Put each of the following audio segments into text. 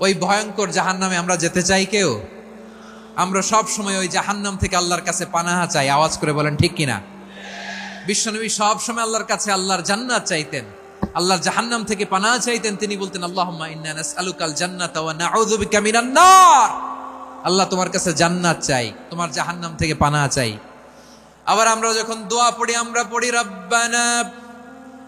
ওই ভয়ঙ্কর জাহান্নামে আমরা যেতে চাই কেউ? আমরা সব সময় ওই জাহান্নাম থেকে আল্লাহর কাছে পানাহা চাই। আওয়াজ করে বলেন, ঠিক কিনা? বিশ্বনবী সব সময় আল্লাহর কাছে আল্লাহর জান্নাত চাইতেন। আল্লাহর জাহান্নাম থেকে পানা চাইতেন। তিনি বলতেন বিকা আল্লাহ তোমার কাছে জান্নাত চাই, তোমার জাহান্নাম থেকে পানা চাই। আবার আমরা যখন দোয়া পড়ি, আমরা পড়ি, রব্বানা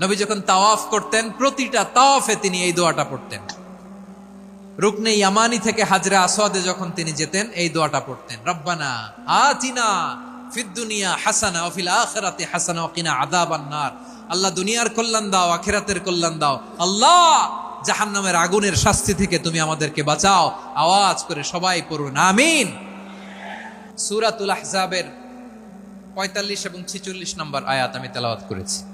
নবী যখন তাওয়াফ করতেন, প্রতিটা তাওয়াফে তিনি এই দোয়াটা পড়তেন। রুকনে ইয়ামানি থেকে হাজরা আসওয়াদে যখন তিনি যেতেন, এই দোয়াটা পড়তেন। রব্বানা আতিনা ফিদ দুনিয়া হাসানা ফিল আখিরাতি হাসানা কিনা আযাবান নার। আল্লাহ দুনিয়ার কল্যাণ দাও, আখিরাতের কল্যাণ দাও। আল্লাহ, জাহান্নামের আগুনের শাস্তি থেকে তুমি আমাদেরকে বাঁচাও। আওয়াজ করে সবাই পড়ুন, আমিন। সূরাতুল আহজাবের পঁয়তাল্লিশ এবং ছিচল্লিশ নম্বর আয়াত আমি তেলাওয়াত করেছি।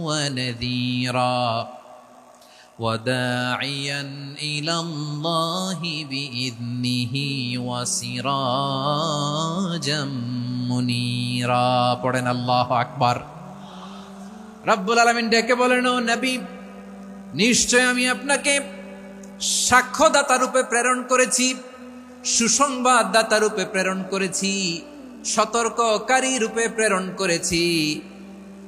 আরসালনাকা শাহিদান ওয়া মুবাশশিরান ওয়া নাযীরা وداعيا الى الله باذنه وسراجا منيرا পড়েন আল্লাহ আকবার রব্বুল আলামিন ডেকে বলেন ও নবী নিশ্চয় আমি আপনাকে সাক্ষ্যদাতা রূপে প্রেরণ করেছি সুসংবাদদাতা রূপে প্রেরণ করেছি সতর্ককারী রূপে প্রেরণ করেছি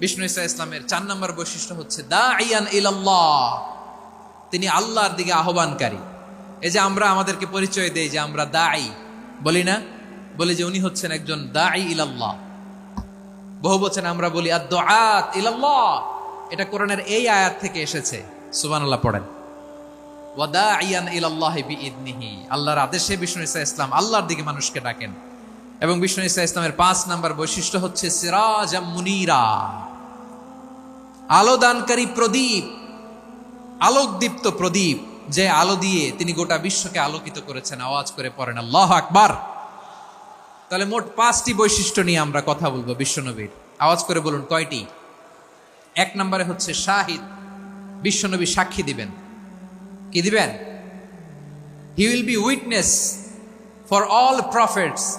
বিষ্ণু ইসা ইসলামের চার নম্বর বৈশিষ্ট্য হচ্ছে দা আইয়ান ইলাল্লাহ তিনি আল্লাহর দিকে আহ্বানকারী। এই যে আমরা আমাদেরকে পরিচয় দেই যে আমরা দাই বলি না? বলি যে উনি হচ্ছেন একজন দাই ইলাল্লাহ। বহু বচন আমরা বলি আদ ইলাল্লাহ এটা কোরআনের এই আয়াত থেকে এসেছে। সুবহানাল্লাহ পড়েন। ওয়াদা ইয়ান ইলাল্লাহি বিইদনিহি আল্লাহর আদেশে বিষ্ণু ইসা ইসলাম আল্লাহর দিকে মানুষকে ডাকেন। এবং বিষ্ণু ইসা ইসলামের পাঁচ নাম্বার বৈশিষ্ট্য হচ্ছে সিরাজ মুনিরা। আলো দানকারী প্রদীপ, আলোকদীপ্ত প্রদীপ, যে আলো দিয়ে তিনি গোটা বিশ্বকে আলোকিত করেছেন, আওয়াজ করে পড়েন। আল্লাহ আকবার! তাহলে মোট পাঁচটি বৈশিষ্ট্য নিয়ে আমরা কথা বলব বিশ্বনবীর। আওয়াজ করে বলুন কয়টি? এক নম্বরে হচ্ছে শাহিদ। বিশ্বনবী সাক্ষী দিবেন। কি দিবেন? He will be witness for all prophets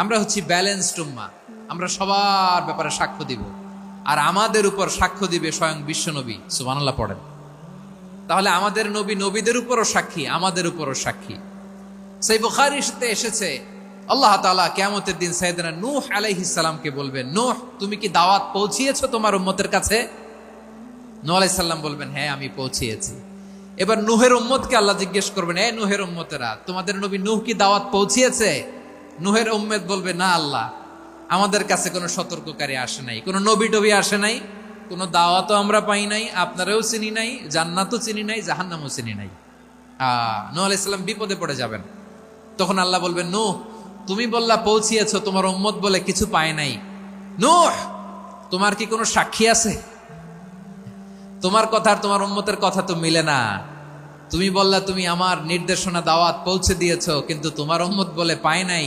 আমরা হচ্ছি ব্যালেন্সড উম্মা। আমরা সবার ব্যাপারে সাক্ষ্য দিব। আর আমাদের উপর সাক্ষ্য দিবে স্বয়ং বিশ্বনবী সুবহানাল্লাহ পড়েন। তাহলে আমাদের নবী নবীদের উপরও সাক্ষী, আমাদের উপরও সাক্ষী। সেই বুখারির সাথে এসেছে। আল্লাহ তাআলা কিয়ামতের দিন সাইয়েদনা নূহ আলাইহিস সালামকে বলবেন, নূহ, তুমি কি দাওয়াত পৌঁছিয়েছ তোমার উম্মতের কাছে? নূহ আলাইহিস সালাম বলবেন হ্যাঁ আমি পৌঁছিয়েছি। এবার নুহের উম্মতকে আল্লাহ জিজ্ঞেস করবেন, এ নুহের উম্মতেরা, তোমাদের নবী নুহ কি দাওয়াত পৌঁছিয়েছে? নূহের উম্মত বলবে, না আল্লাহ, আমাদের কাছে কোনো সতর্ককারী আসে নাই, কোনো নবী টবি আসে নাই, কোনো দাওয়াতও আমরা পাই নাই, আপনারাও চিনি নাই, জান্নাতও চিনি নাই, জাহান্নামও চিনি নাই। নূহ আলাইহিস সালাম বিপদে পড়ে যাবেন। তখন আল্লাহ বলবেন, নূহ, তুমি বললা পৌঁছিয়েছ, তোমার উম্মত বলে কিছু পায় নাই। নূহ, তোমার কি কোনো সাক্ষী আছে? তোমার কথা আর তোমার উম্মতের কথা তো মিলে না। তুমি বললা, তুমি আমার নির্দেশনা, দাওয়াত পৌঁছে দিয়েছ, কিন্তু তোমার উম্মত বলে পায় নাই।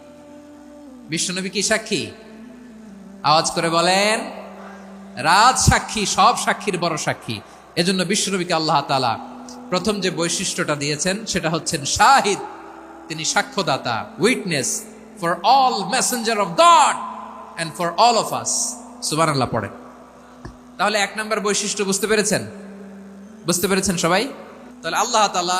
বিশ্বনবী কি সাক্ষী? আওয়াজ করে বলেন, রাজ সাক্ষী, সব সাক্ষীর বড় সাক্ষী। এজন্য বিশ্বনবীকে আল্লাহ তালা প্রথম যে বৈশিষ্ট্যটা দিয়েছেন, সেটা হচ্ছেন শাহিদ। তিনি সাক্ষ্যদাতা, witness for all messenger of God and for all of us. সুবান আল্লাহ পড়ে তাহলে এক নম্বর বৈশিষ্ট্য বুঝতে পেরেছেন? বুঝতে পেরেছেন সবাই? তাহলে আল্লাহ তাআলা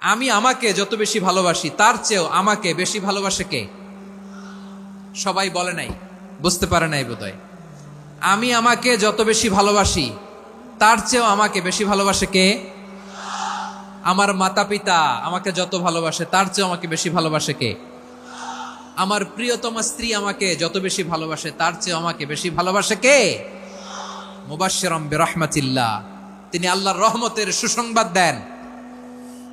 আমি আমাকে যত বেশি ভালোবাসি, তার চেয়েও আমাকে বেশি ভালোবাসে কে? সবাই বলে নাই, বুঝতে পারে নাই বোধহয়। আমি আমাকে যত বেশি ভালোবাসি, তার চেয়েও আমাকে বেশি ভালোবাসে কে? আমার মাতা পিতা আমাকে যত ভালোবাসে, তার চেয়েও আমাকে বেশি ভালোবাসে কে? আমার প্রিয়তমা স্ত্রী আমাকে যত বেশি ভালোবাসে, তার চেয়ে আমাকে বেশি ভালোবাসে কে? মুবাশশিরাম বিরহমাতিল্লাহ। তিনি আল্লাহর রহমতের সুসংবাদ দেন।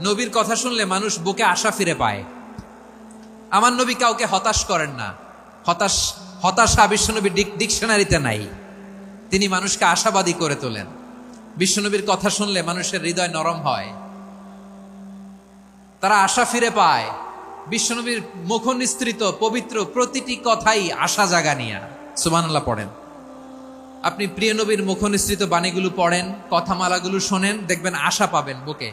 নবীর কথা শুনলে মানুষ বুকে আশা ফিরে পায়। আমার নবী কাউকে হতাশ করেন না। হতাশ, হতাশা বিশ্বনবী ডিকশনারিতে নাই। তিনি মানুষকে আশাবাদী করে তোলেন। বিশ্বনবীর কথা শুনলে মানুষের হৃদয় নরম হয়। তারা আশা ফিরে পায়। বিশ্বনবীর মুখ নিস্তৃত পবিত্র প্রতিটি কথাই আশা জাগানিয়া। সুবহানাল্লাহ পড়েন। আপনি প্রিয় নবীর মুখ নিস্তৃত বাণীগুলো পড়েন, কথামালাগুলো শোনেন, দেখবেন আশা পাবেন বুকে।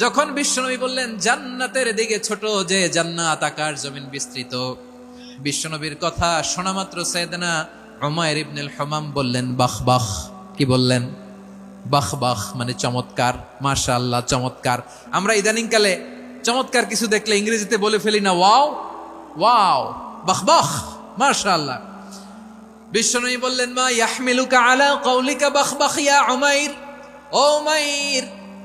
যখন বিশ্বনবী বললেন, জান্নাতের দিকে ছোট যে জান্নাত আকার জমিন বিস্তৃত। বিশ্বনবীর কথা শোনা মাত্র সৈয়দনা হুমায়ুর ইবনুল হুমাম বললেন, বাহ বাহ। কি বললেন? বাহ বাহ মানে চমৎকার। মাশা আল্লাহ চমৎকার। আমরা ইদানিংকালে চমৎকার কিছু দেখলে ইংরেজিতে বলে ফেলি না, ওয়াও ওয়াও, বাহ বাহ। মাশা আল্লাহ বিশ্বনবী বললেন, মা ইয়াহমিলুকা আলা কৌলিকা বাহ বাহ ইয়া উমাইর। ও উমাইর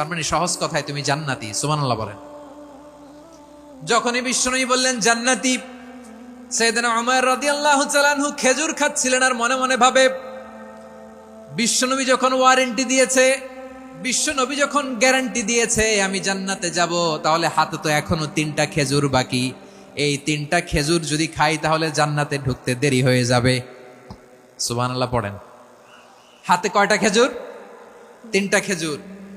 তার মানে সহজ কথায় তুমি জান্নাতি, সুবহানাল্লাহ বলেন। যখনই বিশ্বনবী বললেন, জান্নাতি সৈয়দনা উমর রাদিয়াল্লাহু তাআলাহু খেজুর খাচ্ছিলেন আর মনে মনে ভাবে বিশ্বনবী যখন ওয়ারেন্টি দিয়েছে বিশ্বনবী যখন গ্যারান্টি দিয়েছে, আমি জান্নাতে যাব, তাহলে হাতে তো এখনও তিনটা খেজুর বাকি। এই তিনটা খেজুর যদি খাই, তাহলে জান্নাতে ঢুকতে দেরি হয়ে যাবে। সুবহানাল্লাহ পড়েন। হাতে কয়টা খেজুর? তিনটা খেজুর।